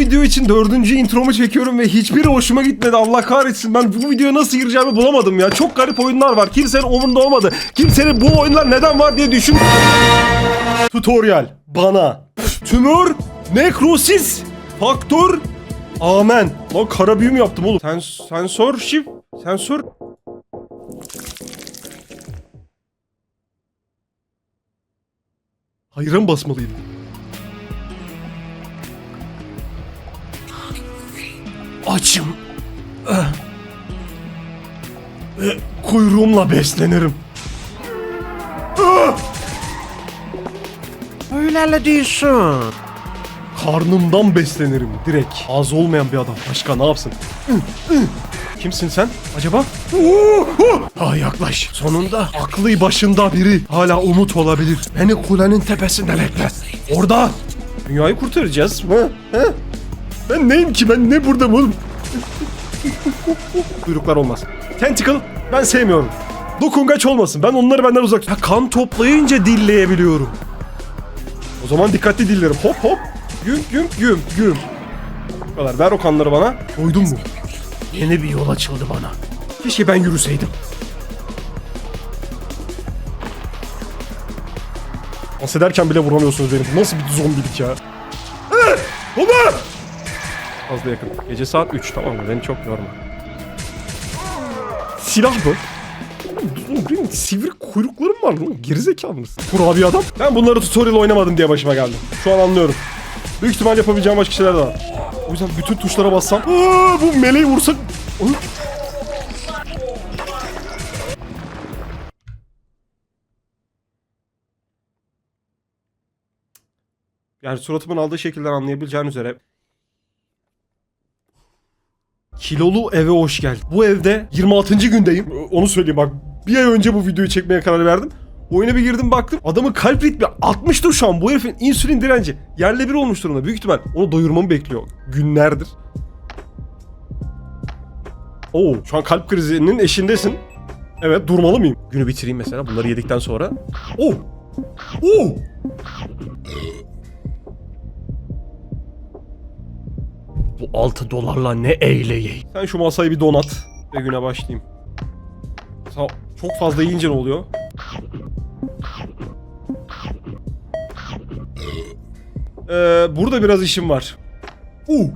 video için dördüncü intromu çekiyorum ve hiçbiri hoşuma gitmedi. Allah kahretsin. Ben bu videoya nasıl gireceğimi bulamadım ya. Çok garip oyunlar var. Kimsenin umurunda olmadı. Kimsenin bu oyunlar neden var diye düşün. Tutorial. Bana. Tümör. Nekrosis. Faktör. Amen. Lan kara büyü mü yaptım oğlum? Sens sensör şif. Sensör. Hayran basmalıyım. Açım. Ve kuyruğumla beslenirim. Öyle diyorsun. Karnımdan beslenirim direkt. Az olmayan bir adam. Başka ne yapsın? Kimsin sen acaba? Ha yaklaş. Sonunda aklı başında biri. Hala umut olabilir. Beni kulenin tepesinde bekle. Orada. Dünyayı kurtaracağız. Ha? Ha? Ben neyim ki? Ben ne burada oğlum? Kuyruklar olmaz. Tentacle ben sevmiyorum. Dokungaç olmasın. Ben onları benden uzak. Ha, kan toplayınca dilleyebiliyorum. O zaman dikkatli dillerim. Hop hop. Güm güm güm güm. Bu kadar. Ver o kanları bana. Doydun mu? Yeni bir yol açıldı bana. Keşke ben yürüseydim. Dans ederken bile vuramıyorsunuz benim. Nasıl bir zombilik ya? Eh! Baba! Fazla yakın. Gece saat 3 tamam mı? Beni çok yorma. Silah mı? Oğlum benim sivri kuyruklarım var lan. Gerizekalı mısın? Kurabiye adam. Ben bunları tutorial oynamadım diye başıma geldi. Şu an anlıyorum. Büyük ihtimal yapabileceğim başka şeyler de var. O yüzden bütün tuşlara bassam. Aa, bu meleği vursak. Oğlum. Yani suratımın aldığı şekilden anlayabileceğin üzere Kilolu eve hoş geldin. Bu evde 26. gündeyim. Onu söyleyeyim bak. Bir ay önce bu videoyu çekmeye karar verdim. Oyuna bir girdim baktım. Adamın kalp ritmi 60'tır şu an. Bu herifin insülin direnci yerle bir olmuş durumda. Büyük ihtimal onu doyurmamı bekliyor. Günlerdir. Oo, şu an kalp krizinin eşindesin. Evet, durmalı mıyım? Günü bitireyim mesela bunları yedikten sonra. Oo! Oo! Bu 6 dolarla ne eyleyeyim? Sen şu masayı bir donat ve güne başlayayım. Sağ çok fazla yiyince ne oluyor? Ee, burada biraz işim var. Uh.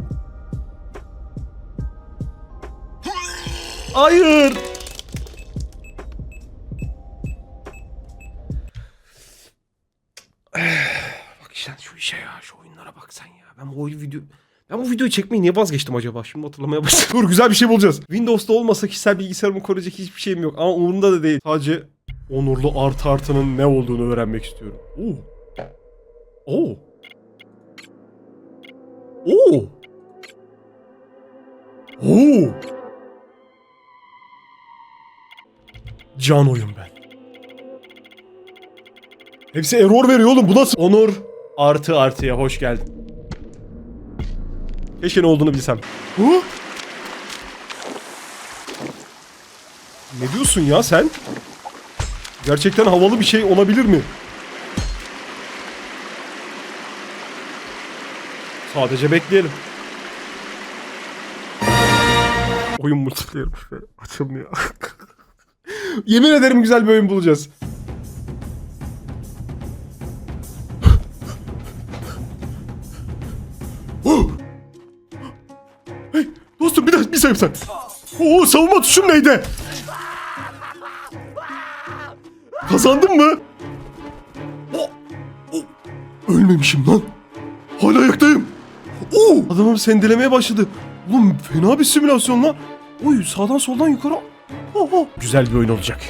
Hayır. Bak sen şu işe ya, şu oyunlara bak sen ya. Ben oyun video... Ben bu videoyu çekmeyi niye vazgeçtim acaba? Şimdi hatırlamaya başladım. Dur güzel bir şey bulacağız. Windows'ta olmasa kişisel bilgisayarımı koruyacak hiçbir şeyim yok. Ama umurumda da değil. Sadece onurlu artı artının ne olduğunu öğrenmek istiyorum. Oo. Oo. Oo. Oo. Can oyun ben. Hepsi error veriyor oğlum. Bu nasıl? Onur artı artıya hoş geldin. Keşke ne olduğunu bilsem. Hı? Ne diyorsun ya sen? Gerçekten havalı bir şey olabilir mi? Sadece bekleyelim. Oyun multiplayer'mış be. Açılmıyor. Yemin ederim güzel bir oyun bulacağız. Sayım sen. Oo savunma tuşum neydi? Kazandın mı? Ölmemişim lan. Hala ayaktayım. Oo, adamım sendelemeye başladı. Oğlum fena bir simülasyon lan. Oy sağdan soldan yukarı. Oho. Güzel bir oyun olacak.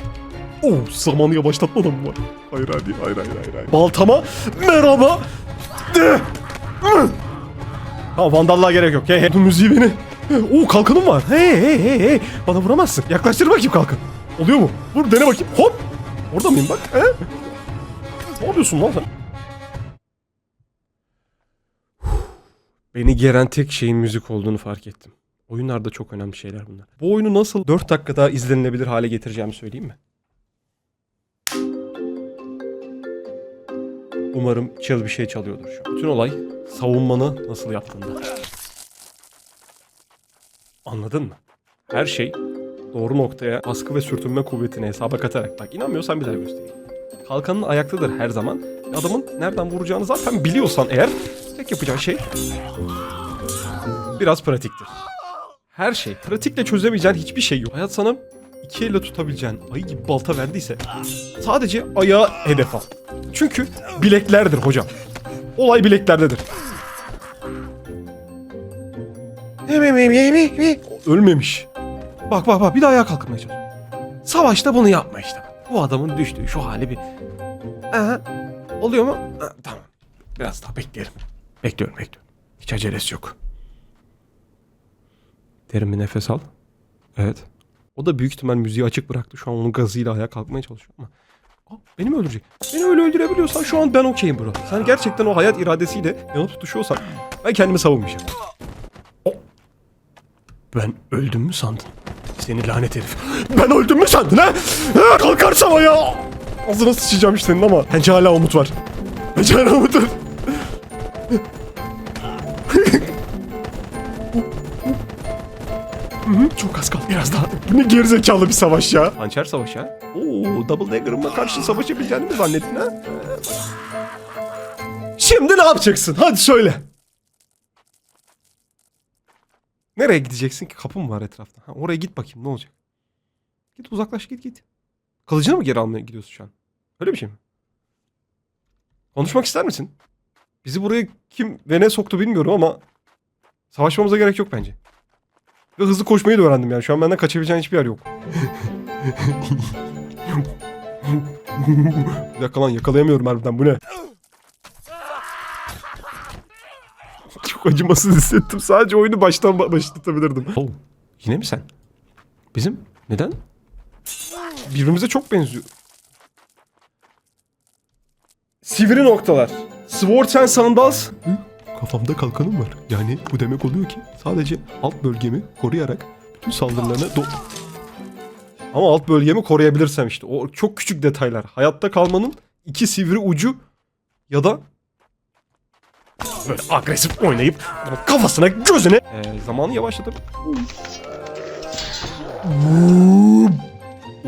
Oo zamanı yavaşlatmadan mı var? Hayır hadi hayır hayır hayır. hayır. Baltama merhaba. De. Ha vandallığa gerek yok. Hey hey. Bu müziği beni. Oo kalkanım var. Hey hey hey hey. Bana vuramazsın. Yaklaştır bakayım kalkan. Oluyor mu? Vur dene bakayım. Hop. Orada mıyım bak? He? Ne yapıyorsun lan sen? Beni geren tek şeyin müzik olduğunu fark ettim. Oyunlarda çok önemli şeyler bunlar. Bu oyunu nasıl 4 dakikada izlenilebilir hale getireceğimi söyleyeyim mi? Umarım çıl bir şey çalıyordur şu an. Bütün olay savunmanı nasıl yaptığında. Anladın mı? Her şey doğru noktaya baskı ve sürtünme kuvvetini hesaba katarak. Bak inanmıyorsan bir daha göstereyim. Kalkanın ayaktadır her zaman. Adamın nereden vuracağını zaten biliyorsan eğer tek yapacağın şey biraz pratiktir. Her şey. Pratikle çözemeyeceğin hiçbir şey yok. Hayat sana iki elle tutabileceğin ayı gibi balta verdiyse sadece ayağı hedef al. Çünkü bileklerdir hocam. Olay bileklerdedir. Ölmemiş. Bak bak bak bir daha ayağa kalkmaya çalışıyor. Savaşta bunu yapma işte. Bu adamın düştüğü şu hali bir... Aha. Oluyor mu? Ha, tamam. Biraz daha bekleyelim. Bekliyorum bekliyorum. Hiç acelesi yok. Derin bir nefes al. Evet. O da büyük ihtimal müziği açık bıraktı. Şu an onun gazıyla ayağa kalkmaya çalışıyor ama. Aa, beni mi öldürecek? Beni öyle öldürebiliyorsan şu an ben okeyim bro. Sen gerçekten o hayat iradesiyle yanıp tutuşuyorsan ben kendimi savunmayacağım. O- Ben öldüm mü sandın? Seni lanet herif. Ben öldüm mü sandın ha? ha kalkarsam ayağa. Ağzına sıçacağım işte senin ama. Bence hala umut var. Bence hala umut var. Çok az kaldı biraz daha. Bu ne gerizekalı bir savaş ya. Hançer savaşı ha? Oo, Double Dagger'ımla karşı savaşabileceğini mi zannettin ha? Şimdi ne yapacaksın? Hadi söyle. Nereye gideceksin ki? Kapı mı var etrafta? Ha, oraya git bakayım ne olacak? Git uzaklaş git git. Kılıcını mı geri almaya gidiyorsun şu an? Öyle bir şey mi? Konuşmak ister misin? Bizi buraya kim ve ne soktu bilmiyorum ama savaşmamıza gerek yok bence. Ve hızlı koşmayı da öğrendim yani. Şu an benden kaçabileceğin hiçbir yer yok. bir dakika lan yakalayamıyorum harbiden bu ne? Çok acımasız hissettim. Sadece oyunu baştan ba- başlatabilirdim. Oh, yine mi sen? Bizim? Neden? Birbirimize çok benziyor. Sivri noktalar. Swords and Sandals. Kafamda kalkanım var. Yani bu demek oluyor ki sadece alt bölgemi koruyarak bütün saldırılarına do... Ama alt bölgemi koruyabilirsem işte. O çok küçük detaylar. Hayatta kalmanın iki sivri ucu ya da böyle agresif oynayıp kafasına gözüne ee, zamanı yavaşladım.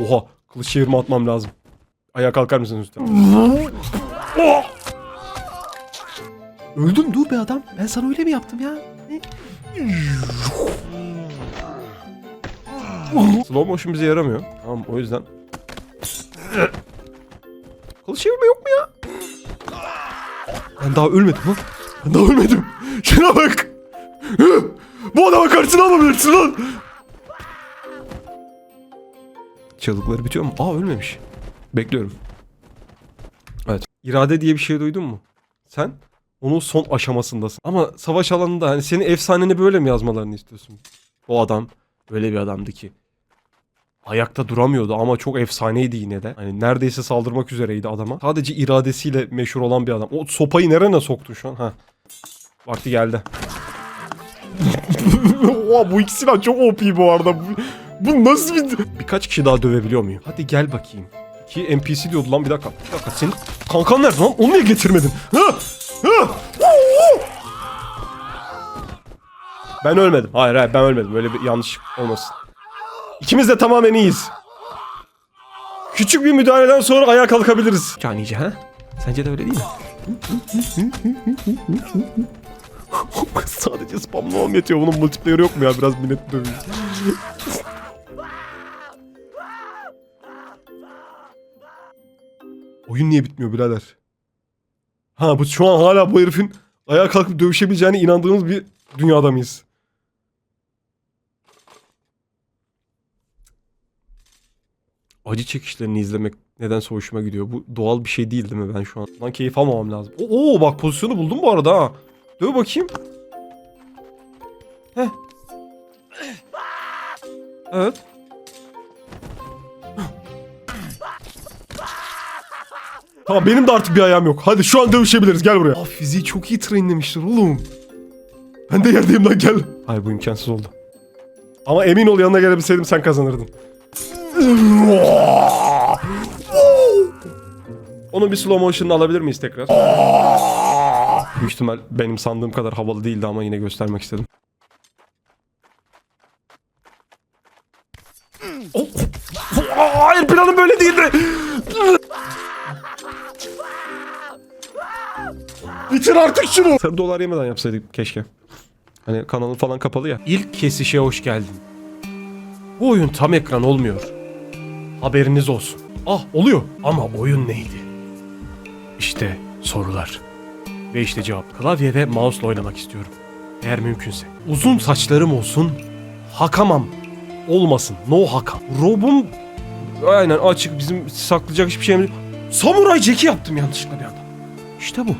Oha kılıç çevirme atmam lazım. Ayağa kalkar mısın lütfen? Oh! Öldün dur be adam. Ben sana öyle mi yaptım ya? Slow motion bize yaramıyor. Tamam o yüzden. Kılıç çevirme yok mu ya? Ben daha ölmedim lan. Daha ölmedim. Şuna bak. Bu adama karşısına alabilirsin lan. Çığlıkları bitiyor mu? Aa ölmemiş. Bekliyorum. Evet. İrade diye bir şey duydun mu? Sen onun son aşamasındasın. Ama savaş alanında hani senin efsaneni böyle mi yazmalarını istiyorsun? O adam öyle bir adamdı ki. Ayakta duramıyordu ama çok efsaneydi yine de. Hani neredeyse saldırmak üzereydi adama. Sadece iradesiyle meşhur olan bir adam. O sopayı nerene soktun şu an? Ha. Vakti geldi. Oha bu ikisi silah çok OP bu arada. Bu, bu nasıl bir... Birkaç kişi daha dövebiliyor muyum? Hadi gel bakayım. Ki NPC diyordu lan bir dakika. Bir dakika senin kankan nerede lan? Onu niye getirmedin? Ha? Ha? Ben ölmedim. Hayır hayır ben ölmedim. Böyle bir yanlış olmasın. İkimiz de tamamen iyiyiz. Küçük bir müdahaleden sonra ayağa kalkabiliriz. Canice ha? Sence de öyle değil mi? Sadece spamlamam yetiyor. Bunun multiplayer yok mu ya? Biraz minnet döveyim. Oyun niye bitmiyor birader? Ha bu şu an hala bu herifin ayağa kalkıp dövüşebileceğine inandığımız bir dünyada mıyız? Acı çekişlerini izlemek nedense hoşuma gidiyor. Bu doğal bir şey değil değil mi ben şu an? Lan keyif almamam lazım. Oo, oo, bak pozisyonu buldum bu arada ha. Döv bakayım. Heh. Evet. Tamam benim de artık bir ayağım yok. Hadi şu an dövüşebiliriz. Gel buraya. Aa, fiziği çok iyi trainlemiştir oğlum. Ben de yerdeyim lan gel. Hayır bu imkansız oldu. Ama emin ol yanına gelebilseydim sen kazanırdın. Onu bir slow motion'ını alabilir miyiz tekrar? Büyük ihtimal benim sandığım kadar havalı değildi ama yine göstermek istedim. Oh. Hayır planım böyle değildi. Bitir artık şunu. Sarı dolar yemeden yapsaydık keşke. Hani kanalı falan kapalı ya. İlk kesişe hoş geldin. Bu oyun tam ekran olmuyor. Haberiniz olsun. Ah oluyor ama oyun neydi? İşte sorular. Ve işte cevap. Klavye ve mouse'la oynamak istiyorum. Eğer mümkünse. Uzun saçlarım olsun. Hakamam. Olmasın. No hakam. Robum aynen açık bizim saklayacak hiçbir şeyimiz Samuray Jack'i yaptım yanlışlıkla bir anda. İşte bu.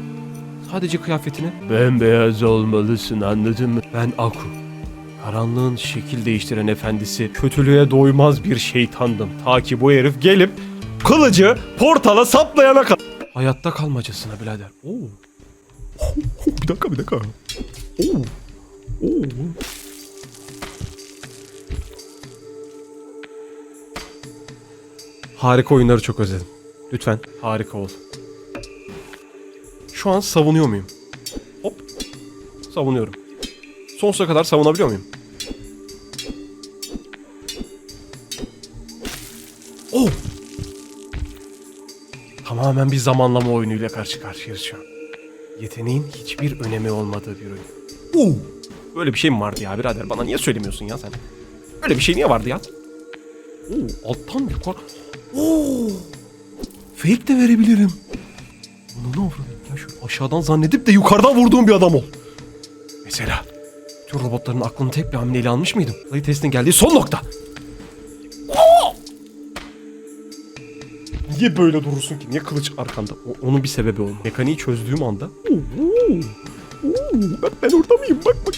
Sadece kıyafetine. Bembeyaz olmalısın anladın mı? Ben Aku. Karanlığın şekil değiştiren efendisi kötülüğe doymaz bir şeytandım. Ta ki bu herif gelip kılıcı portala saplayana kadar. Hayatta kalmacasına birader. Oo. bir dakika bir dakika. Oo. Oo. Harika oyunları çok özledim. Lütfen harika ol. Şu an savunuyor muyum? Hop. Savunuyorum. Sonsuza kadar savunabiliyor muyum? Oh! Tamamen bir zamanlama oyunuyla karşı karşıyayız şu an. Yeteneğin hiçbir önemi olmadığı bir oyun. Oo! Böyle bir şey mi vardı ya birader? Bana niye söylemiyorsun ya sen? Öyle bir şey niye vardı ya? Oo, alttan yukarı. Oo! Fake de verebilirim. Bunu ne olur ya şu aşağıdan zannedip de yukarıdan vurduğum bir adam ol. Mesela tüm robotların aklını tek bir hamleyle almış mıydım? Play testin geldiği son nokta. Niye böyle durursun ki? Niye kılıç arkanda? O- onun bir sebebi olmalı. Mekaniği çözdüğüm anda. Bak ben orada mıyım? Bak bak.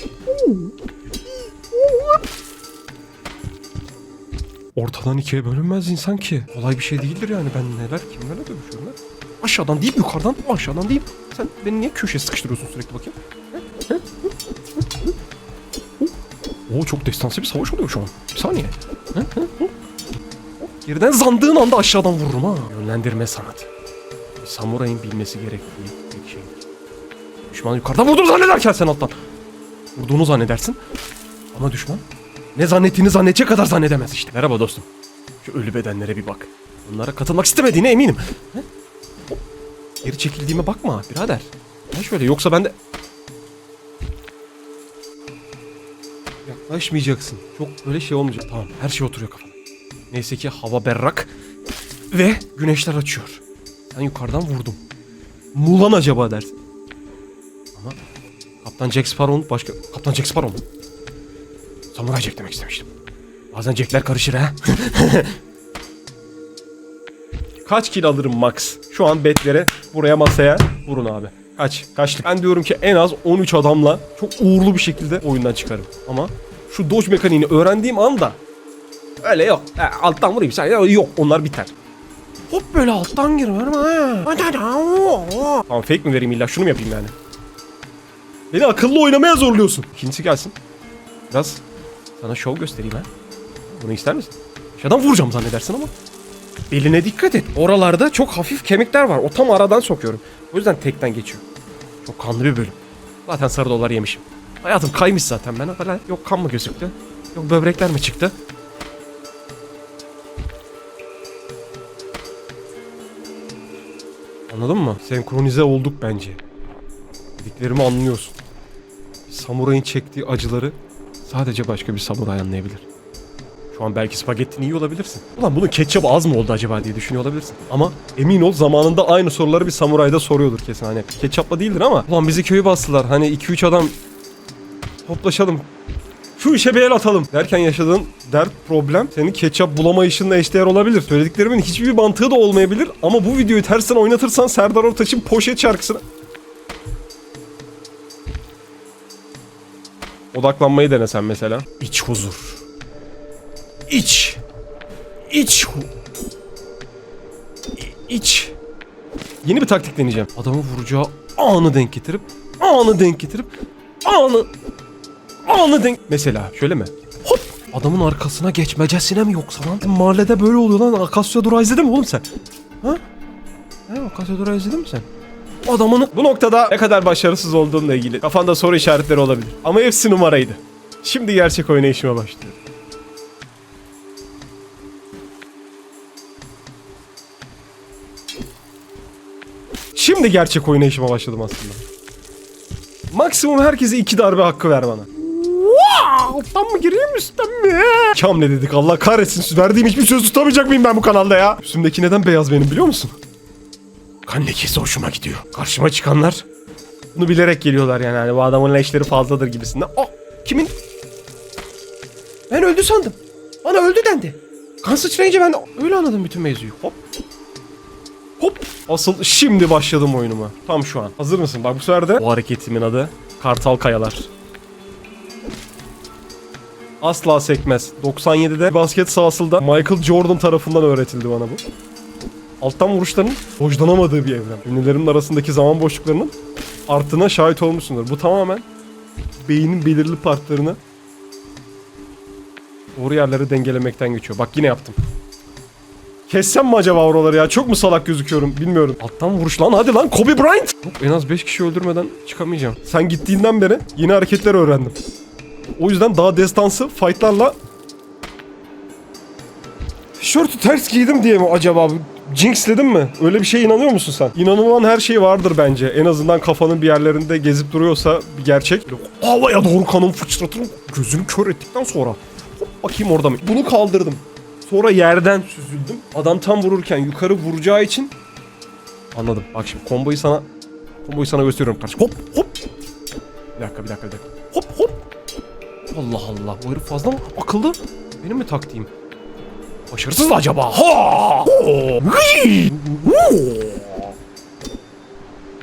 Ortadan ikiye bölünmez insan ki. Kolay bir şey değildir yani. Ben neler kimlerle dövüşüyorum lan? Aşağıdan değil yukarıdan aşağıdan değil. Sen beni niye köşeye sıkıştırıyorsun sürekli bakayım? Oo çok destansı bir savaş oluyor şu an. Bir saniye. Geriden zandığın anda aşağıdan vururum ha. Yönlendirme sanatı. Bir samurayın bilmesi gerektiği tek şey. Düşman yukarıdan vurduğunu zannederken sen alttan. Vurduğunu zannedersin. Ama düşman ne zannettiğini zannedecek kadar zannedemez işte. Merhaba dostum. Şu ölü bedenlere bir bak. Onlara katılmak istemediğine eminim. He? Geri çekildiğime bakma birader. Ya şöyle yoksa ben de... Yaklaşmayacaksın. Çok böyle şey olmayacak. Tamam her şey oturuyor kafana. Neyse ki hava berrak. Ve güneşler açıyor. Sen yukarıdan vurdum. Mulan acaba dersin. Ama Kaptan Jack Sparrow'un başka... Kaptan Jack Sparrow mu? Samuray Jack demek istemiştim. Bazen Jack'ler karışır ha. Kaç kill alırım max? Şu an betlere buraya masaya vurun abi. Kaç? Kaçlık? Ben diyorum ki en az 13 adamla çok uğurlu bir şekilde oyundan çıkarım. Ama şu dodge mekaniğini öğrendiğim anda öyle yok. Ha, alttan vurayım sen yok onlar biter. Hop böyle alttan girmem ha. Tamam fake mi vereyim illa şunu mu yapayım yani? Beni akıllı oynamaya zorluyorsun. İkincisi gelsin. Biraz sana şov göstereyim ha. Bunu ister misin? Aşağıdan vuracağım zannedersin ama. Beline dikkat et. Oralarda çok hafif kemikler var. O tam aradan sokuyorum. O yüzden tekten geçiyor. Çok kanlı bir bölüm. Zaten sarı dolar yemişim. Hayatım kaymış zaten ben. Hala yok kan mı gözüktü? Yok böbrekler mi çıktı? Anladın mı? Senkronize olduk bence. Dediklerimi anlıyorsun. Samurayın çektiği acıları sadece başka bir samuray anlayabilir. Şu an belki spagettini iyi olabilirsin. Ulan bunun ketçap az mı oldu acaba diye düşünüyor olabilirsin. Ama emin ol zamanında aynı soruları bir samurayda soruyordur kesin. Hani ketçapla değildir ama. Ulan bizi köyü bastılar. Hani 2-3 adam toplaşalım. Şu işe bir el atalım derken yaşadığın dert problem senin ketçap bulamayışınla eşdeğer olabilir. Söylediklerimin hiçbir mantığı da olmayabilir ama bu videoyu tersten oynatırsan Serdar Ortaç'ın poşet şarkısını Odaklanmayı denesen mesela. İç huzur. İç. İç. İç. Yeni bir taktik deneyeceğim. Adamı vuracağı anı denk getirip, anı denk getirip, anı, Ananı. Mesela şöyle mi? Hop. Adamın arkasına geçmecesine mi yoksa lan? E, mahallede böyle oluyor lan. Akasya durağı izledin mi oğlum sen? Ha? Ha, Akasya durağı izledin mi sen? Adamın bu noktada ne kadar başarısız olduğumla ilgili kafanda soru işaretleri olabilir. Ama hepsi numaraydı. Şimdi gerçek oynayışıma başlıyorum. Şimdi gerçek oynayışıma başladım aslında. Maksimum herkese iki darbe hakkı ver bana. Alttan mı gireyim üstten mi? Kam ne dedik Allah kahretsin. Verdiğim hiçbir söz tutamayacak mıyım ben bu kanalda ya? Üstümdeki neden beyaz benim biliyor musun? Kan lekesi hoşuma gidiyor. Karşıma çıkanlar bunu bilerek geliyorlar yani. Hani bu adamın leşleri fazladır gibisinden. Aa kimin? Ben öldü sandım. Bana öldü dendi. Kan sıçrayınca ben öyle anladım bütün mevzuyu. Hop. Hop. Asıl şimdi başladım oyunuma. Tam şu an. Hazır mısın? Bak bu sefer de bu hareketimin adı Kartal Kayalar. Asla sekmez. 97'de basket sahasında Michael Jordan tarafından öğretildi bana bu. Alttan vuruşların hoşlanamadığı bir evren. Ünlülerimin arasındaki zaman boşluklarının arttığına şahit olmuşsundur. Bu tamamen beynin belirli partlarını doğru yerlere dengelemekten geçiyor. Bak yine yaptım. Kessem mi acaba oraları ya? Çok mu salak gözüküyorum bilmiyorum. Alttan vuruş lan hadi lan Kobe Bryant. En az 5 kişi öldürmeden çıkamayacağım. Sen gittiğinden beri yeni hareketler öğrendim. O yüzden daha destansı fightlarla Tişörtü ters giydim diye mi acaba? Jinxledim mi? Öyle bir şeye inanıyor musun sen? İnanılan her şey vardır bence. En azından kafanın bir yerlerinde gezip duruyorsa bir gerçek. Havaya doğru kanım fıçratırım. Gözümü kör ettikten sonra. Hop bakayım orada mı? Bunu kaldırdım. Sonra yerden süzüldüm. Adam tam vururken yukarı vuracağı için Anladım. Bak şimdi komboyu sana komboyu sana gösteriyorum kardeşim. Hop hop. Bir dakika bir dakika bir dakika. Hop hop. Allah Allah. Bu herif fazla mı akıllı? Benim mi taktiğim? Başarısız acaba? Ha!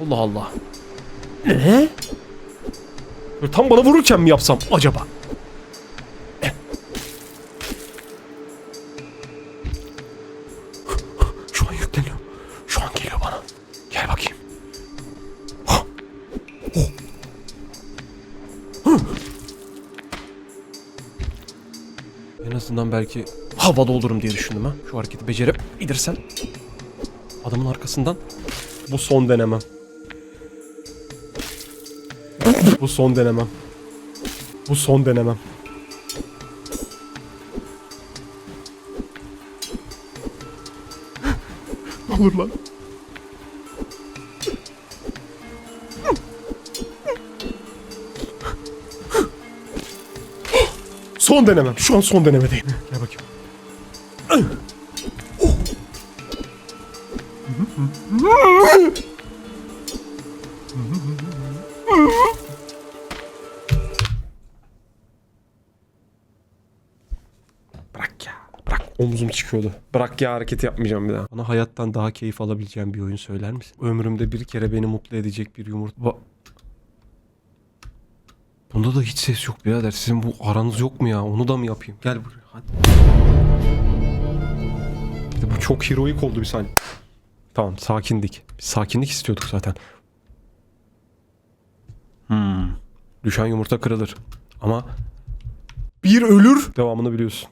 Allah Allah. Böyle tam bana vururken mi yapsam acaba? Azından belki havada olurum diye düşündüm ha. Şu hareketi becerebilirsen. Adamın arkasından. Bu son denemem. Bu son denemem. Bu son denemem. Ne olur lan. Son denemem. Şu an son denemedeyim. Gel bakayım. Bırak ya. Bırak. Omzum çıkıyordu. Bırak ya hareketi yapmayacağım bir daha. Bana hayattan daha keyif alabileceğim bir oyun söyler misin? Ömrümde bir kere beni mutlu edecek bir yumurta. Ba- Bunda da hiç ses yok birader. Sizin bu aranız yok mu ya? Onu da mı yapayım? Gel buraya hadi. De bu çok heroik oldu bir saniye. Tamam sakindik. Biz sakinlik istiyorduk zaten. Hmm. Düşen yumurta kırılır. Ama bir ölür. Devamını biliyorsun.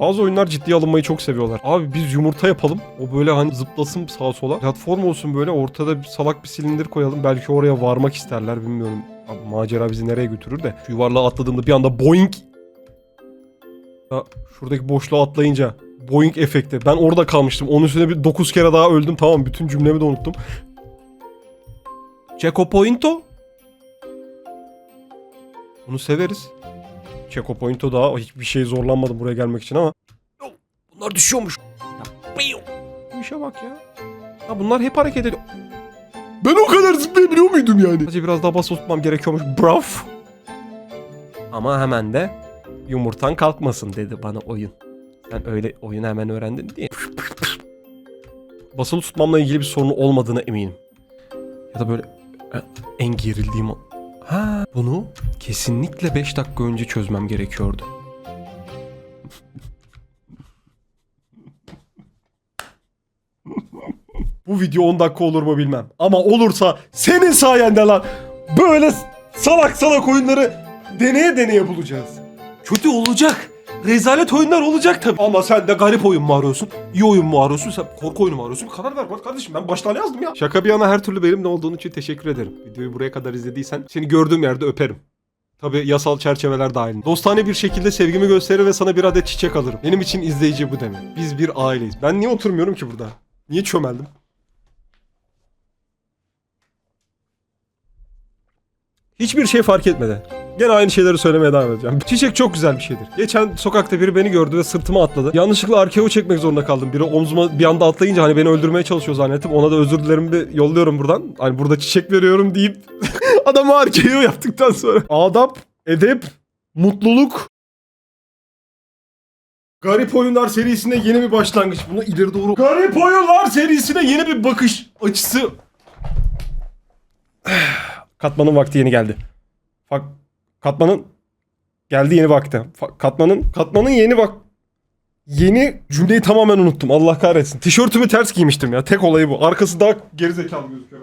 Bazı oyunlar ciddiye alınmayı çok seviyorlar. Abi biz yumurta yapalım. O böyle hani zıplasın sağa sola. Platform olsun böyle ortada bir salak bir silindir koyalım. Belki oraya varmak isterler bilmiyorum. Abi, macera bizi nereye götürür de. Şu yuvarlığa atladığımda bir anda boing. Ya, şuradaki boşluğa atlayınca boing efekti. Ben orada kalmıştım. Onun üstüne bir 9 kere daha öldüm. Tamam bütün cümlemi de unuttum. Checo Pointo. Bunu severiz. Checo Point'o daha hiçbir şey zorlanmadım buraya gelmek için ama bunlar düşüyormuş. Bu işe bak ya. Ya bunlar hep hareket ediyor. Ben o kadar zıplayabiliyor muydum yani? Sadece biraz daha basılı tutmam gerekiyormuş. Brav. Ama hemen de yumurtan kalkmasın dedi bana oyun. Sen öyle oyunu hemen öğrendin diye. Basılı tutmamla ilgili bir sorun olmadığına eminim. Ya da böyle e, en gerildiğim. Ha, bunu kesinlikle 5 dakika önce çözmem gerekiyordu. Bu video 10 dakika olur mu bilmem. Ama olursa senin sayende lan. Böyle salak salak oyunları deneye deneye bulacağız. Kötü olacak. Rezalet oyunlar olacak tabii. Ama sen de garip oyun mu arıyorsun? İyi oyun mu arıyorsun? Sen korku oyunu mu arıyorsun? Karar ver bak kardeşim ben baştan yazdım ya. Şaka bir yana her türlü benimle olduğun için teşekkür ederim. Videoyu buraya kadar izlediysen seni gördüğüm yerde öperim. Tabi yasal çerçeveler dahil. Dostane bir şekilde sevgimi gösterir ve sana bir adet çiçek alırım. Benim için izleyici bu demek. Biz bir aileyiz. Ben niye oturmuyorum ki burada? Niye çömeldim? Hiçbir şey fark etmedi. Gene aynı şeyleri söylemeye devam edeceğim. Çiçek çok güzel bir şeydir. Geçen sokakta biri beni gördü ve sırtıma atladı. Yanlışlıkla arkeo çekmek zorunda kaldım. Biri omzuma bir anda atlayınca hani beni öldürmeye çalışıyor zannettim. Ona da özür dilerim bir yolluyorum buradan. Hani burada çiçek veriyorum deyip adamı arkeo yaptıktan sonra. Adap, edep, mutluluk. Garip Oyunlar serisine yeni bir başlangıç. Bunu ileri doğru. Garip Oyunlar serisine yeni bir bakış açısı. Katmanın vakti yeni geldi. Bak katmanın geldi yeni vakti. Fa- Katmanın katmanın yeni bak yeni cümleyi tamamen unuttum. Allah kahretsin. Tişörtümü ters giymiştim ya. Tek olayı bu. Arkası daha gerizekalı gözüküyor.